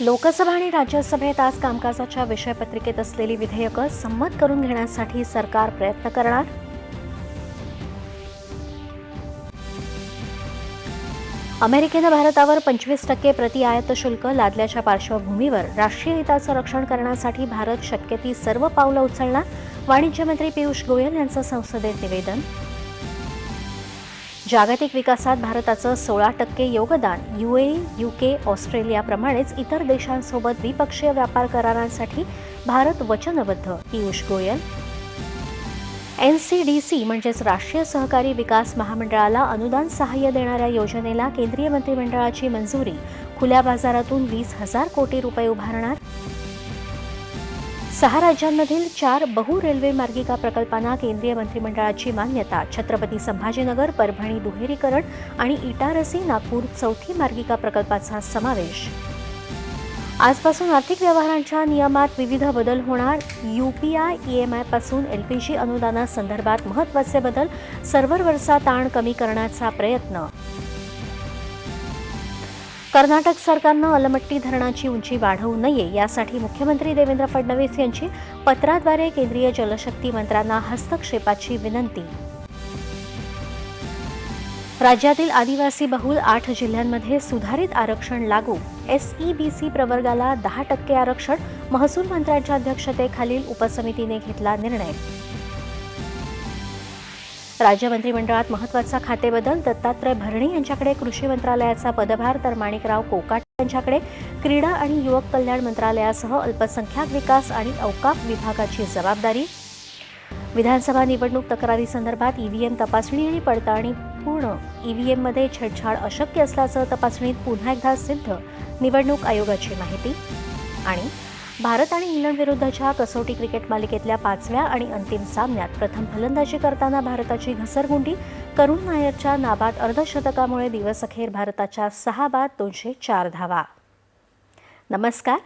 लोकसभा आणि राज्यसभेत आज कामकाजाच्या विषयपत्रिकेत असलेली विधेयकं संमत करून घेण्यासाठी सरकार प्रयत्न करणार? अमेरिकेनं भारतावर पंचवीस टक्के प्रति आयात शुल्क लादल्याच्या पार्श्वभूमीवर राष्ट्रीय हिताचं रक्षण करण्यासाठी भारत शक्य ती सर्व पावलं उचलणार? वाणिज्य मंत्री पियुष गोयल यांचं संसदेत निवेदन जागतिक विकासात भारताचं सोळा टक्के योगदान युए युके ऑस्ट्रेलियाप्रमाणेच इतर देशांसोबत द्विपक्षीय व्यापार करारांसाठी भारत वचनबद्ध. Piyush Goyal. N C D C म्हणजेच राष्ट्रीय सहकारी विकास महामंडळाला अनुदान सहाय्य देणाऱ्या योजनेला केंद्रीय मंत्रिमंडळाची मंजुरी. खुल्या बाजारातून वीस हजार कोटी रुपये उभारणार सहा राज्यांमधील चार बहु रेल्वे मार्गिका प्रकल्पांना केंद्रीय मंत्रिमंडळाची मान्यता. छत्रपती संभाजीनगर परभणी दुहेरीकरण आणि इटारसी नागपूर चौथी मार्गिका प्रकल्पाचा समावेश. आजपासून आर्थिक व्यवहारांच्या नियमात विविध बदल होणार. यूपीआय ईएमआयपासून एलपीजी अनुदानासंदर्भात महत्त्वाचे बदल. सर्व्हरवरचा ताण कमी करण्याचा प्रयत्न. कर्नाटक सरकारनं अलमट्टी धरणाची उंची वाढवू नये यासाठी मुख्यमंत्री देवेंद्र फडणवीस यांची पत्राद्वारे केंद्रीय जलशक्ती मंत्र्यांना हस्तक्षेपाची विनंती. राज्यातील आदिवासी बहुल आठ जिल्ह्यांमध्ये सुधारित आरक्षण लागू. एसईबीसी प्रवर्गाला दहा टक्के आरक्षण. महसूल मंत्र्यांच्या अध्यक्षतेखालील उपसमितीने घेतला निर्णय. राज्य मंत्रिमंडळात महत्त्वाचा खातेबदल दत्तात्रय भरणे यांच्याकडे कृषी मंत्रालयाचा पदभार तर माणिकराव कोकाट यांच्याकडे क्रीडा आणि युवक कल्याण मंत्रालयासह अल्पसंख्याक विकास आणि अवकाफ विभागाची जबाबदारी. विधानसभा निवडणूक तक्रारीसंदर्भात ईव्हीएम तपासणी आणि पडताळणी पूर्ण. ईव्हीएममध्ये छेडछाड अशक्य असल्याचं तपासणीत पुन्हा एकदा सिद्ध. निवडणूक आयोगाची माहिती. आणि भारत आणि इंग्लंड विरुद्धच्या कसोटी क्रिकेट मालिकेतल्या पाचव्या आणि अंतिम सामन्यात प्रथम फलंदाजी करताना भारताची घसरगुंडी करुण नायरच्या नाबाद अर्धशतकामुळे दिवस अखेर भारताच्या सहा बाद दोनशे चार धावा. नमस्कार.